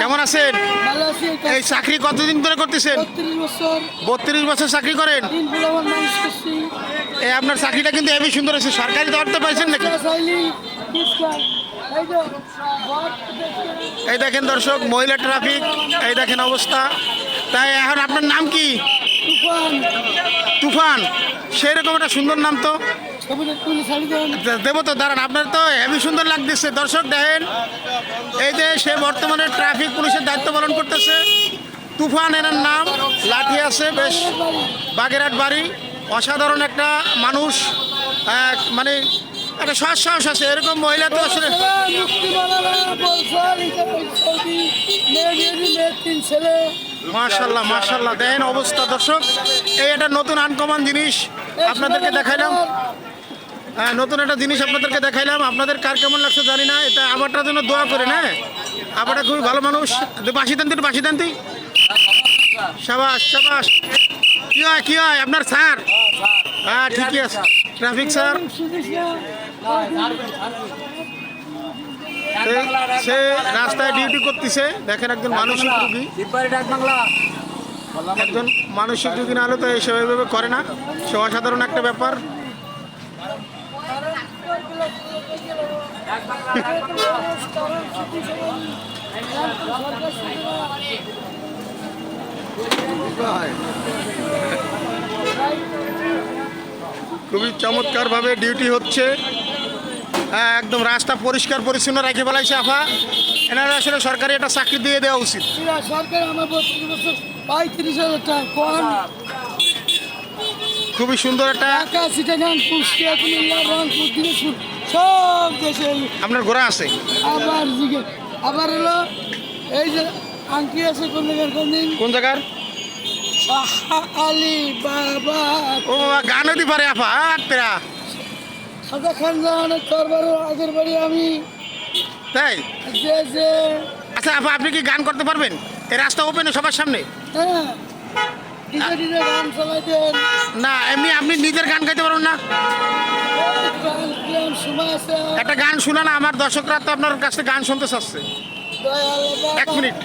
কেমন আছেন? এই চাকরি কতদিন ধরে করতেছেন? বত্রিশ বছর। চাকরি করেন? এই আপনার চাকরিটা কিন্তু হেবি সুন্দর আছে সরকারি দরতে পাইছেন নাকি? এই দেখেন দর্শক মহিলা ট্রাফিক এই দেখেন অবস্থা। তাই এখন আপনার নাম কি? তুফান। সেই রকম একটা সুন্দর নাম তো। দেবো তো দাঁড়ান, আপনার তো হেভি সুন্দর লাগতেছে। দর্শক, দেখেন, এই যে সে বর্তমানে ট্রাফিক পুলিশের দায়িত্ব পালন করতেছে। তুফান এনার নাম লাঠি আছে, বেশ বাগেরহাট বাড়ি। অসাধারণ একটা মানুষ মানে একটা শ্বাস সাহস আছে। এরকম মহিলা তো আসলে তিন ছেলে। মার্শাল্লাহ মার্শাল্লাহ দেখেন অবস্থা দর্শক। এই একটা নতুন আনকমন জিনিস আপনাদেরকে দেখাইলাম। হ্যাঁ নতুন একটা জিনিস আপনাদেরকে দেখাইলাম। আপনাদের কার কেমন লাগছে জানি না। এটা আবারটার জন্য দোয়া করেন হ্যাঁ? আবারটা খুবই ভালো মানুষ। দে- বাসি দেন বাসি দেন তুই সাবাস সাবাস। কি হয় কি হয়? আপনার স্যার? হ্যাঁ ঠিকই আছে। Traffic sir. না সে- সে রাস্তায় ডিউটি করতেছে। দেখেন একজন মানসিক রুগী। একজন মানসিক রুগী না হলে তো এইসব এইভাবে করে না। সে অসাধারণ একটা ব্যাপার। খুবই চমৎকারভাবে ডিউটি হচ্ছে। একদম রাস্তা পরিষ্কার পরিচ্ছন্ন রেখে ফেলাইছে আফা এনারা আসলে সরকারি একটা চাকরি দিয়ে দেওয়া উচিত। খুবই সুন্দর একটা সব দেশে আপনার ঘোড়া আছে। আবার আবার হলো এই যে আংটি আছে কোন জায়গার কোন দিন? কোন জায়গার? শাহ বাবা ও বাবা, গান হতে পারে আফা তেরা খান জাহানের আগের বাড়ি আমি। তাই? যে যে। আচ্ছা আপা আপনি কি গান করতে পারবেন? এই রাস্তা ওপেন সবার সামনে? হ্যাঁ। গান চালাইতেন না এমনি আপনি নিজের গান গাইতে পারবেন না? একটা গান শুনে না আমার দর্শকরা তো আপনার কাছে গান শুনতে চাচ্ছে। এক মিনিট।